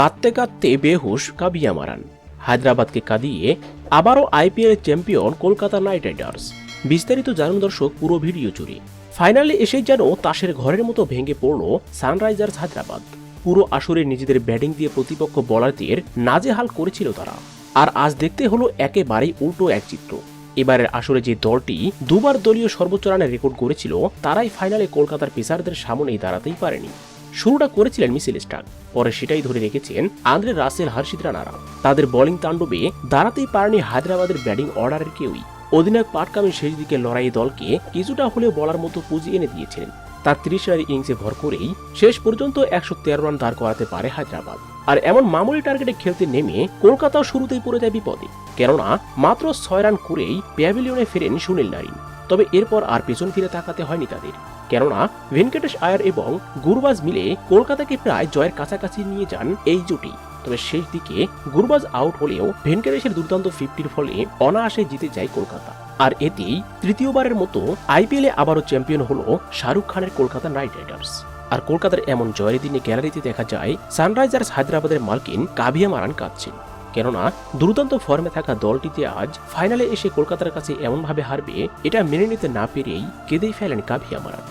কাঁদতে কাঁদতে বেহুশ কাবিয়া মারান। হায়দ্রাবাদকে কাঁদিয়ে আবারও IPL champion Kolkata Knight Riders. বিস্তারিত জানুন দর্শক, পুরো ভিডিও জুড়ে। ফাইনালে এসেই যেন তাসের ঘরের মতো ভেঙে পড়ল সানরাইজার্স হায়দ্রাবাদ। পুরো আসরে নিজেদের ব্যাটিং দিয়ে প্রতিপক্ষ বোলারদের নাজেহাল করেছিল তারা। আর আজ দেখতে হলো একেবারেই উল্টো এক চিত্র। এবারের আসরে যে দলটি দুবার দলীয় সর্বোচ্চ রানের রেকর্ড করেছিল তারাই ফাইনালে কলকাতার পেসারদের সামনেই দাঁড়াতেই পারেনি। শুরুটা করেছিলেন মিসেল স্টার্ক, পরে সেটাই ধরে রেখেছেন আন্দ্রে রাসেল হর্ষিত রানারা তাদের বোলিং তাণ্ডবে দাঁড়াতেই পারেনি হায়দ্রাবাদের ব্যাটিং অর্ডারের কেউই। অধিনায়ক পাটকামের শেষ দিকে লড়াই দলকে কিছুটা হলেও বলার মতো পুঁজি এনে দিয়েছিলেন। তার ত্রিশ রানের ইনিংসে ভর করেই শেষ পর্যন্ত একশো তেরো রান দাঁড় করাতে পারে হায়দ্রাবাদ। আর এমন মামুলি টার্গেটে খেলতে নেমে কলকাতাও শুরুতেই পড়ে যায় বিপদে। কেননা, মাত্র ছয় রান করেই প্যাভিলিয়নে ফেরেন সুনীল নারিন। তবে এরপর আর পেছন ফিরে তাকাতে হয়নি তাদের। কেননা ভেঙ্কটেশ আয়ার এবং গুরবাজ মিলে কলকাতাকে প্রায় জয়ের কাছাকাছি নিয়ে যান এই জুটি। তবে শেষ দিকে গুরবাজ আউট হলেও ভেঙ্কটেশের দুর্দান্ত ফিফটির ফলে অনায়াসে জিতে যায় কলকাতা। আর এতেই তৃতীয়বারের মতো আইপিএলে আবারও চ্যাম্পিয়ন হল শাহরুখ খানের কলকাতা নাইট রাইডার্স। আর কলকাতার এমন জয়ের দিনে গ্যালারিতে দেখা যায়, সানরাইজার্স হায়দ্রাবাদের মালকিন কাভিয়া মারান কাঁদছেন। কেননা, দুর্দান্ত ফর্মে থাকা দলটিতে আজ ফাইনালে এসে কলকাতার কাছে এমনভাবে হারবে, এটা মেনে নিতে না পেরেই কেঁদেই ফেলেন কাভিয়া মারান।